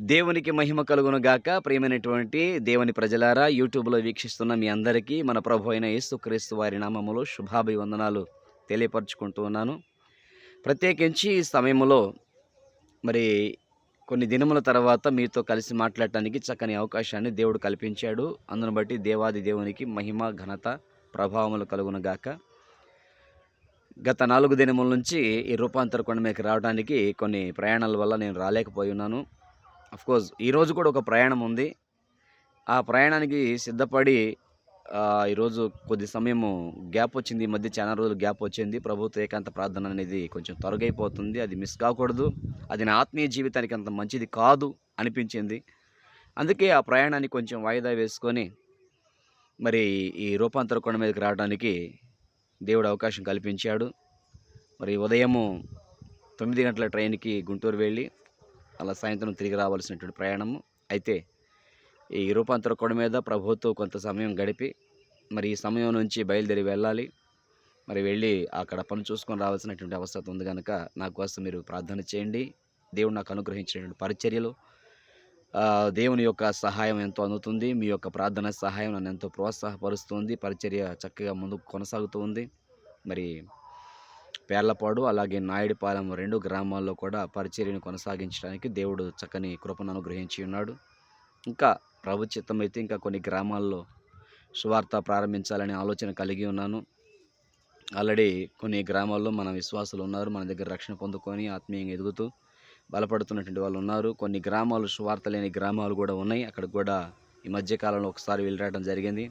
దేవునికి మహిమ కలుగును గాక. ప్రియమైనటువంటి దేవుని ప్రజలారా యూట్యూబ్లో వీక్షిస్తున్న మీ అందరికీ మన ప్రభు అయిన యేసుక్రీస్తు వారి నామములో శుభాభివందనాలు తెలియపరచుకుంటూ ఉన్నాను. ప్రత్యేకించి ఈ సమయంలో మరి కొన్ని దినముల తర్వాత మీతో కలిసి మాట్లాడటానికి చక్కని అవకాశాన్ని దేవుడు కల్పించాడు. అందును బట్టి దేవాది దేవునికి మహిమ ఘనత ప్రభావములు కలుగును గాక. గత నాలుగు దినముల నుంచి ఈ రూపాంతర కొండ మీదకి రావడానికి కొన్ని ప్రయాణాల వల్ల నేను రాలేకపోయి ఉన్నాను. అఫ్కోర్స్ ఈరోజు కూడా ఒక ప్రయాణం ఉంది. ఆ ప్రయాణానికి సిద్ధపడి ఈరోజు కొద్ది సమయము గ్యాప్ వచ్చింది. ఈ మధ్య చాలా రోజులు గ్యాప్ వచ్చింది. ప్రభుత్వ ఏకాంత ప్రార్థన అనేది కొంచెం తొలగైపోతుంది అది మిస్ కాకూడదు. అది నా ఆత్మీయ జీవితానికి అంత మంచిది కాదు అనిపించింది. అందుకే ఆ ప్రయాణాన్ని కొంచెం వాయిదా వేసుకొని మరి ఈ రూపాంతర కొండ మీదకి రావడానికి దేవుడు అవకాశం కల్పించాడు. మరి ఉదయము తొమ్మిది గంటల ట్రైన్కి గుంటూరు వెళ్ళి అలా సాయంత్రం తిరిగి రావాల్సినటువంటి ప్రయాణము. అయితే ఈ రూపాంతర కొండ మీద ప్రభుత్వం కొంత సమయం గడిపి మరి ఈ సమయం నుంచి బయలుదేరి వెళ్ళాలి. మరి వెళ్ళి అక్కడ పని చూసుకొని రావాల్సినటువంటి అవసరం ఉంది కనుక నా కోసం మీరు ప్రార్థన చేయండి. దేవుడు నాకు అనుగ్రహించినటువంటి పరిచర్యలు దేవుని యొక్క సహాయం ఎంతో అందుతుంది. మీ యొక్క ప్రార్థన సహాయం నన్ను ఎంతో ప్రోత్సాహపరుస్తుంది పరిచర్య చక్కగా ముందుకు కొనసాగుతూ ఉంది. మరి పేర్లపాడు అలాగే నాయుడుపాలెం రెండు గ్రామాల్లో కూడా పరిచర్యను కొనసాగించడానికి దేవుడు చక్కని కృపను అనుగ్రహించి ఉన్నాడు. ఇంకా ప్రభుత్వం అయితే ఇంకా కొన్ని గ్రామాల్లో సువార్త ప్రారంభించాలనే ఆలోచన కలిగి ఉన్నాను. ఆల్రెడీ కొన్ని గ్రామాల్లో మన విశ్వాసులు ఉన్నారు మన దగ్గర రక్షణ పొందుకొని ఆత్మీయంగా ఎదుగుతూ బలపడుతున్నటువంటి వాళ్ళు ఉన్నారు. కొన్ని గ్రామాలు సువార్త లేని గ్రామాలు కూడా ఉన్నాయి. అక్కడ కూడా ఈ మధ్యకాలంలో ఒకసారి వెళ్ళి రావడం జరిగింది.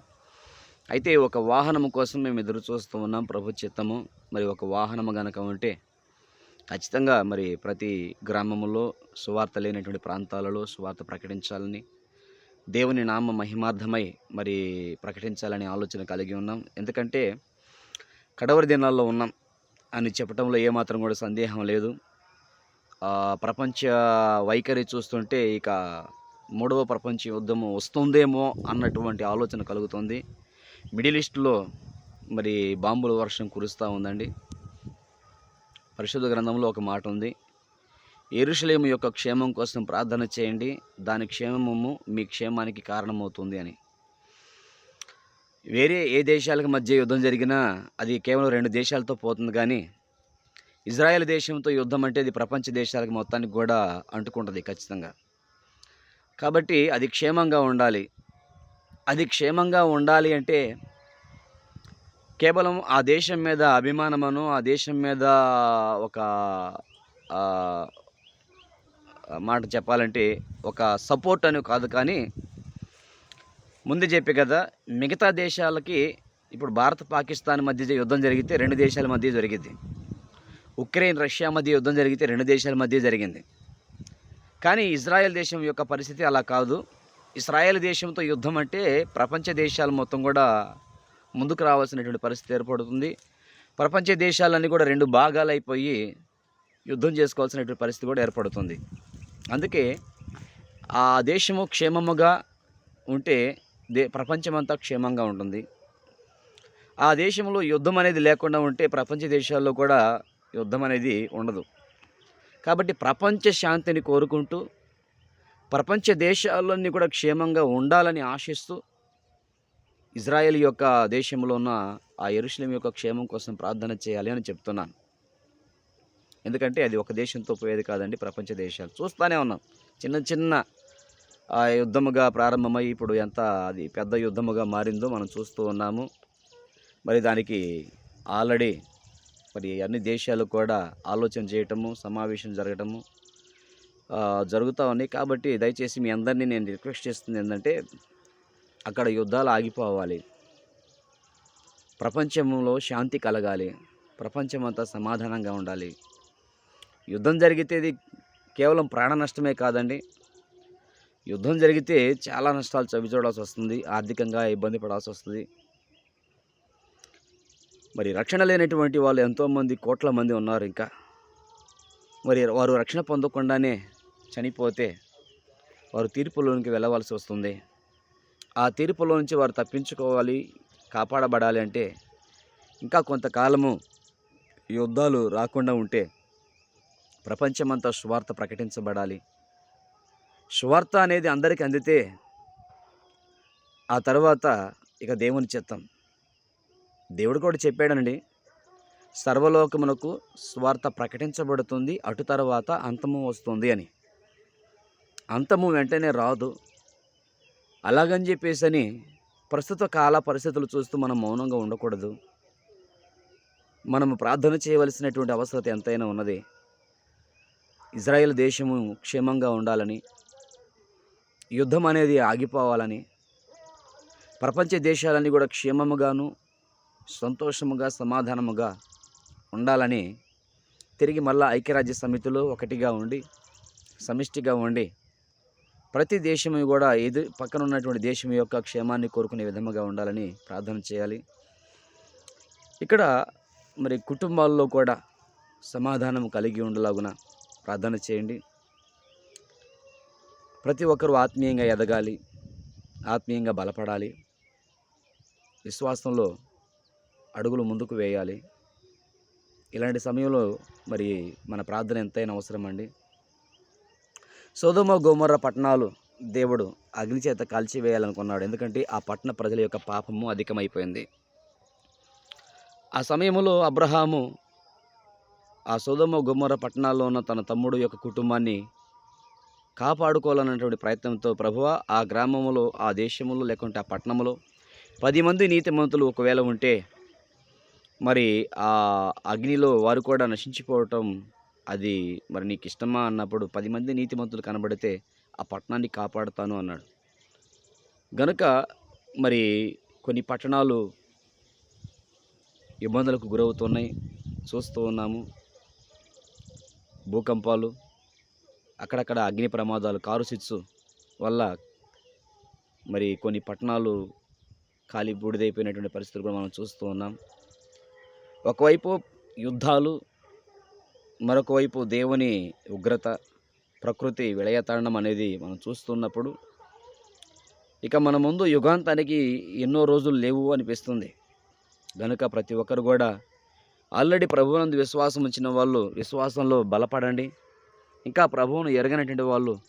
అయితే ఒక వాహనం కోసం మేము ఎదురు చూస్తూ ఉన్నాం ప్రభు చిత్తము. మరి ఒక వాహనము గనక ఉంటే ఖచ్చితంగా మరి ప్రతి గ్రామంలో సువార్త లేనటువంటి ప్రాంతాలలో సువార్త ప్రకటించాలని దేవుని నామ మహిమార్థమై మరి ప్రకటించాలనే ఆలోచన కలిగి ఉన్నాం. ఎందుకంటే కడవరి దినాల్లో ఉన్నాం అని చెప్పడంలో ఏమాత్రం కూడా సందేహం లేదు. ప్రపంచ వైఖరి చూస్తుంటే ఇక మూడవ ప్రపంచ యుద్ధము వస్తుందేమో అన్నటువంటి ఆలోచన కలుగుతుంది. మిడిల్ ఈస్ట్లో మరి బాంబుల వర్షం కురుస్తూ ఉందండి. పరిశుద్ధ గ్రంథంలో ఒక మాట ఉంది. ఎరుషలేము యొక్క క్షేమం కోసం ప్రార్థన చేయండి. దాని క్షేమము మీ క్షేమానికి కారణమవుతుంది అని. వేరే ఏ దేశాలకు మధ్య యుద్ధం జరిగినా అది కేవలం రెండు దేశాలతో పోతుంది కానీ ఇజ్రాయెల్ దేశంతో యుద్ధం అంటే అది ప్రపంచ దేశాలకు మొత్తానికి కూడా అంటుకుంటుంది ఖచ్చితంగా. కాబట్టి అది క్షేమంగా ఉండాలి. అది క్షేమంగా ఉండాలి అంటే కేవలం ఆ దేశం మీద అభిమానమను ఆ దేశం మీద ఒక మాట చెప్పాలంటే ఒక సపోర్ట్ అని కాదు కానీ ముందు చెప్పే కదా మిగతా దేశాలకి ఇప్పుడు భారత్ పాకిస్తాన్ మధ్య యుద్ధం జరిగితే రెండు దేశాల మధ్య జరిగింది. ఉక్రెయిన్ రష్యా మధ్య యుద్ధం జరిగితే రెండు దేశాల మధ్య జరిగింది. కానీ ఇజ్రాయెల్ దేశం యొక్క పరిస్థితి అలా కాదు. ఇస్రాయేల్ దేశంతో యుద్ధం అంటే ప్రపంచ దేశాలు మొత్తం కూడా ముందుకు రావాల్సినటువంటి పరిస్థితి ఏర్పడుతుంది. ప్రపంచ దేశాలన్నీ కూడా రెండు భాగాలైపోయి యుద్ధం చేసుకోవాల్సినటువంటి పరిస్థితి కూడా ఏర్పడుతుంది. అందుకే ఆ దేశము క్షేమముగా ఉంటే దే ప్రపంచమంతా క్షేమంగా ఉంటుంది. ఆ దేశంలో యుద్ధం అనేది లేకుండా ఉంటే ప్రపంచ దేశాల్లో కూడా యుద్ధం అనేది ఉండదు. కాబట్టి ప్రపంచ శాంతిని కోరుకుంటూ ప్రపంచ దేశాలన్నీ కూడా క్షేమంగా ఉండాలని ఆశిస్తూ ఇజ్రాయెల్ యొక్క దేశంలో ఉన్న ఆ ఎరుషలేం యొక్క క్షేమం కోసం ప్రార్థన చేయాలి అని చెప్తున్నాను. ఎందుకంటే అది ఒక దేశంతో పోయేది కాదండి ప్రపంచ దేశాలు. చూస్తూనే ఉన్నాం. చిన్న చిన్న ఆ యుద్ధముగా ప్రారంభమై ఇప్పుడు ఎంత అది పెద్ద యుద్ధముగా మారిందో మనం చూస్తూ ఉన్నాము. మరి దానికి ఆల్రెడీ మరి అన్ని దేశాలు కూడా ఆలోచన చేయటము సమావేశం జరగటము జరుగుతూ ఉన్నాయి. కాబట్టి దయచేసి మీ అందరినీ నేను రిక్వెస్ట్ చేస్తుంది ఏంటంటే అక్కడ యుద్ధాలు ఆగిపోవాలి. ప్రపంచంలో శాంతి కలగాలి. ప్రపంచమంతా సమాధానంగా ఉండాలి. యుద్ధం జరిగితే ఇది కేవలం ప్రాణ నష్టమే కాదండి. యుద్ధం జరిగితే చాలా నష్టాలు చవి చూడాల్సి వస్తుంది. ఆర్థికంగా ఇబ్బంది పడాల్సి వస్తుంది. మరి రక్షణ లేనటువంటి వాళ్ళు ఎంతోమంది కోట్ల మంది ఉన్నారు ఇంకా. మరి వారు రక్షణ పొందకుండానే చనిపోతే వారు తీర్పులోనికి వెళ్ళవలసి వస్తుంది. ఆ తీర్పులో నుంచి వారు తప్పించుకోవాలి కాపాడబడాలి అంటే ఇంకా కొంతకాలము యుద్ధాలు రాకుండా ఉంటే ప్రపంచమంతా సువార్త ప్రకటించబడాలి. సువార్త అనేది అందరికీ అందితే ఆ తర్వాత ఇక దేవుని చిత్తం. దేవుడు కూడా చెప్పాడండి సర్వలోకమునకు స్వార్థ ప్రకటించబడుతుంది అటు తర్వాత అంతము వస్తుంది అని. అంతము వెంటనే రాదు. అలాగని చెప్పేసి అని ప్రస్తుత కాల పరిస్థితులు చూస్తూ మనం మౌనంగా ఉండకూడదు. మనము ప్రార్థన చేయవలసినటువంటి అవసరత ఎంతైనా ఉన్నది. ఇజ్రాయెల్ దేశము క్షేమంగా ఉండాలని యుద్ధం అనేది ఆగిపోవాలని ప్రపంచ దేశాలన్నీ కూడా క్షేమముగాను సంతోషముగా సమాధానముగా ఉండాలని తిరిగి మళ్ళా ఐక్యరాజ్య సమితిలో ఒకటిగా ఉండి సమిష్టిగా ఉండి ప్రతి దేశము కూడా ఎదు పక్కన ఉన్నటువంటి దేశం యొక్క క్షేమాన్ని కోరుకునే విధముగా ఉండాలని ప్రార్థన చేయాలి. ఇక్కడ మరి కుటుంబాల్లో కూడా సమాధానం కలిగి ఉండలాగున ప్రార్థన చేయండి. ప్రతి ఒక్కరూ ఆత్మీయంగా ఎదగాలి ఆత్మీయంగా బలపడాలి విశ్వాసంలో అడుగులు ముందుకు వేయాలి. ఇలాంటి సమయంలో మరి మన ప్రార్థన ఎంతైనా అవసరం అండి సోదమ గోమర్ర పట్టణాలు దేవుడు అగ్ని చేత కాల్చివేయాలనుకున్నాడు. ఎందుకంటే ఆ పట్టణ ప్రజల యొక్క పాపము అధికమైపోయింది. ఆ సమయంలో అబ్రహాము ఆ సోదమ గుమ్మర పట్టణాల్లో ఉన్న తన తమ్ముడు యొక్క కుటుంబాన్ని కాపాడుకోవాలన్నటువంటి ప్రయత్నంతో ప్రభువ ఆ గ్రామంలో ఆ దేశంలో లేకుంటే ఆ పట్టణంలో పది మంది నీతిమంతులు ఒకవేళ ఉంటే మరి ఆ అగ్నిలో వారు కూడా నశించిపోవటం అది మరి నీకు ఇష్టమా అన్నప్పుడు పది మంది నీతిమంతులు కనబడితే ఆ పట్టణాన్ని కాపాడుతాను అన్నాడు. గనుక మరి కొన్ని పట్టణాలు ఇబ్బందులకు గురవుతున్నాయి. చూస్తూ ఉన్నాము. భూకంపాలు అక్కడక్కడ అగ్ని ప్రమాదాలు కారు సిట్స్ వల్ల మరి కొన్ని పట్టణాలు ఖాళీ బూడిదైపోయినటువంటి పరిస్థితులు కూడా మనం చూస్తూ ఉన్నాం. ఒకవైపు యుద్ధాలు మరొక వైపు దేవుని ఉగ్రత ప్రకృతి విలయతాండం అనేది మనం చూస్తున్నప్పుడు ఇక మన ముందు యుగాంతానికి ఎన్నో రోజులు లేవు అనిపిస్తుంది. కనుక ప్రతి ఒక్కరు కూడా ఆల్రెడీ ప్రభువునందు విశ్వాసం ఉంచిన వాళ్ళు విశ్వాసంలో బలపడండి. ఇంకా ప్రభువును ఎరగనటువంటి వాళ్ళు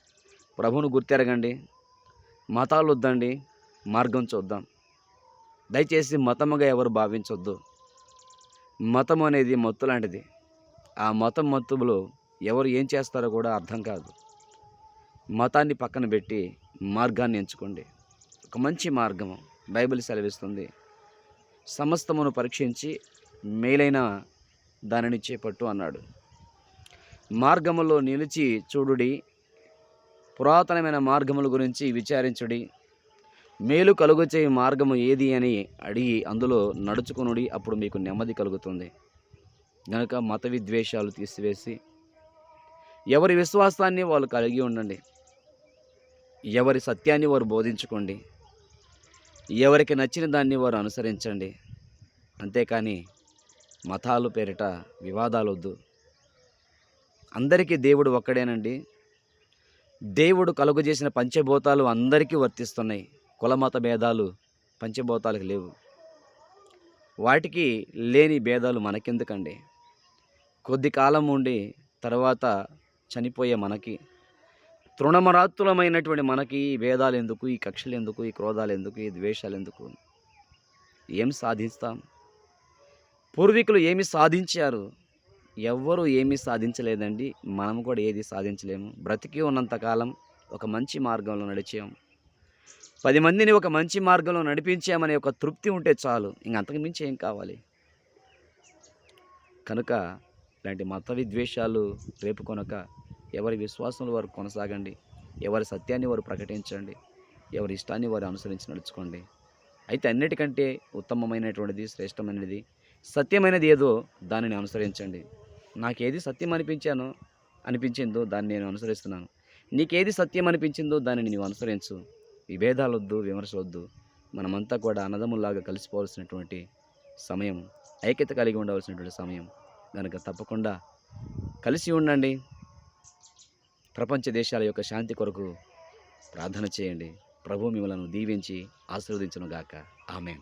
ప్రభువును గుర్తెరగండి. మతాలు వద్దండి. మార్గం చూద్దాం. దయచేసి మతముగా ఎవరు భావించొద్దు. మతం అనేది మత్తు లాంటిది. ఆ మతం మత్తులో ఎవరు ఏం చేస్తారో కూడా అర్థం కాదు. మతాన్ని పక్కన పెట్టి మార్గాన్ని ఎంచుకోండి. ఒక మంచి మార్గము బైబిల్ సెలవిస్తుంది. సమస్తమును పరీక్షించి మేలైన దానిని చేపట్టు అన్నాడు. మార్గములో నిలిచి చూడుడి. పురాతనమైన మార్గముల గురించి విచారించుడి. మేలు కలుగుచే మార్గము ఏది అని అడిగి అందులో నడుచుకునుడి. అప్పుడు మీకు నెమ్మది కలుగుతుంది. కనుక మత విద్వేషాలు తీసివేసి ఎవరి విశ్వాసాన్ని వాళ్ళు కలిగి ఉండండి. ఎవరి సత్యాన్ని వారు బోధించుకోండి. ఎవరికి నచ్చిన దాన్ని వారు అనుసరించండి. అంతేకాని మతాలు పేరిట వివాదాలు వద్దు. అందరికీ దేవుడు ఒక్కడేనండి. దేవుడు కలుగజేసిన పంచభూతాలు అందరికీ వర్తిస్తున్నాయి. కులమత భేదాలు పంచభూతాలకు లేవు. వాటికి లేని భేదాలు మనకెందుకండి? కొద్ది కాలం ఉండి తర్వాత చనిపోయే మనకి తృణమరాత్తులమైనటువంటి మనకి ఈ భేదాలు ఎందుకు ఈ కక్షలు ఎందుకు ఈ క్రోధాలు ఎందుకు ఈ ద్వేషాలు ఎందుకు? ఏం సాధిస్తాం? పూర్వీకులు ఏమి సాధించారు? ఎవ్వరూ ఏమీ సాధించలేదండి. మనం కూడా ఏది సాధించలేము. బ్రతికి ఉన్నంతకాలం ఒక మంచి మార్గంలో నడిచాం. పది మందిని ఒక మంచి మార్గంలో నడిపించామనే ఒక తృప్తి ఉంటే చాలు. ఇంక అంతకు మించి ఏం కావాలి? కనుక ఇలాంటి మత విద్వేషాలు రేపుకొనక ఎవరి విశ్వాసంలో వారు కొనసాగండి. ఎవరి సత్యాన్ని వారు ప్రకటించండి. ఎవరి ఇష్టాన్ని వారు అనుసరించి నడుచుకోండి. అయితే అన్నిటికంటే ఉత్తమమైనటువంటిది శ్రేష్టమైనది సత్యమైనది ఏదో దానిని అనుసరించండి. నాకేది సత్యం అనిపించానో అనిపించిందో దాన్ని నేను అనుసరిస్తున్నాను. నీకేది సత్యం అనిపించిందో దానిని నీవు అనుసరించు. విభేదాలు వద్దు విమర్శ వద్దు మనమంతా కూడా అన్నదమ్ముల్లాగా కలిసిపోవాల్సినటువంటి సమయం ఐక్యత కలిగి ఉండవలసినటువంటి సమయం. కనుక తప్పకుండా కలిసి ఉండండి. ప్రపంచ దేశాల యొక్క శాంతి కొరకు ప్రార్థన చేయండి. ప్రభు మిమ్మలను దీవించి ఆశీర్వదించును గాక ఆమె